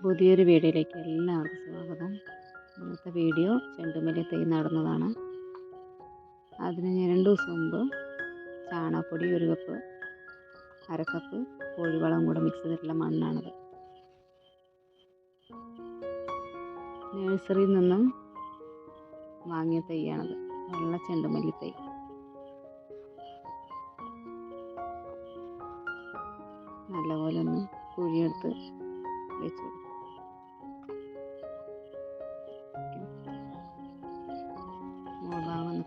പുതിയൊരു വീഡിയോയിലേക്ക് എല്ലാവർക്കും സ്വാഗതം. ഇന്നത്തെ വീഡിയോ ചെണ്ടുമല്ലി തൈ നടന്നതാണ്. അതിന് ഞാൻ രണ്ട് ദിവസം മുമ്പ് ചാണകപ്പൊടി ഒരു കപ്പ് അരക്കപ്പ് കപ്പ് കോഴിവളം കൂടെ മിക്സ് ചെയ്തിട്ടുള്ള മണ്ണാണിത്. നഴ്സറിയിൽ നിന്നും വാങ്ങിയ തൈയാണിത്. നല്ല ചെണ്ടുമല്ലി തൈ നല്ലപോലെ ഒന്ന് കുഴിയെടുത്ത് വെച്ച്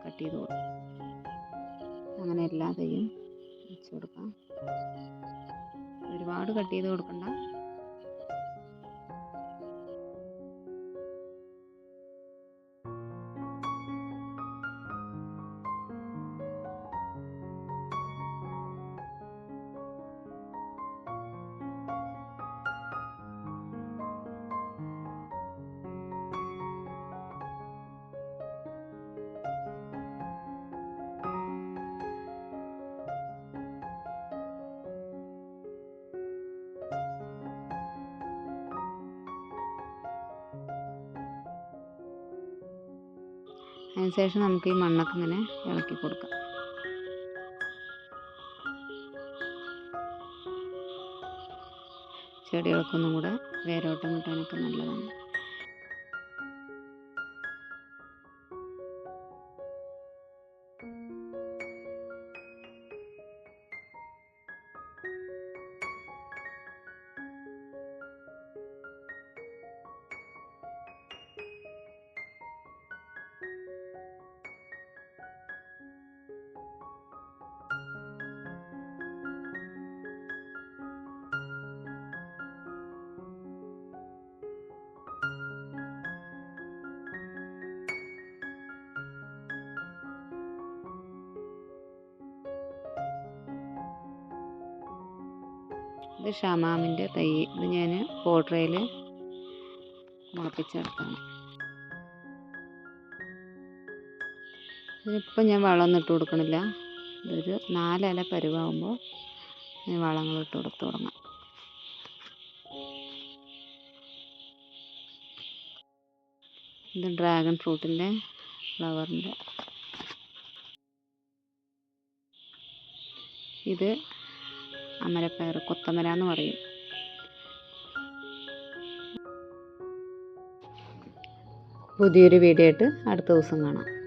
കട്ട് ചെയ്ത് കൊടുക്കും അങ്ങനെ എല്ലാ തൈയും വെച്ച് കൊടുക്കാം. ഒരുപാട് കട്ട് ചെയ്ത് കൊടുക്കണ്ട. അതിനുശേഷം നമുക്ക് ഈ മണ്ണൊക്കെ ഇങ്ങനെ ഇളക്കി കൊടുക്കാം. ചെടികൾക്കൊന്നും കൂടെ വേരോട്ടം കിട്ടാനൊക്കെ നല്ലതാണ്. ഇത് ഷമാമിന്റെ തൈ. ഇത് ഞാൻ പോട്രയിൽ മുളപ്പിച്ചെടുത്താണ്. ഇതിനിപ്പം ഞാൻ വളമൊന്നും ഇട്ട് കൊടുക്കണില്ല. ഇതൊരു നാലില പരുവാകുമ്പോൾ ഞാൻ വളങ്ങൾ ഇട്ട് കൊടുത്ത് തുടങ്ങാം. ഇത് ഡ്രാഗൺ ഫ്രൂട്ടിന്റെ ഫ്ലവറിന്റെ. ഇത് അമരപ്പയർ കൊത്തമര എന്ന് പറയും. പുതിയൊരു വീഡിയോ ആയിട്ട് അടുത്ത ദിവസം കാണാം.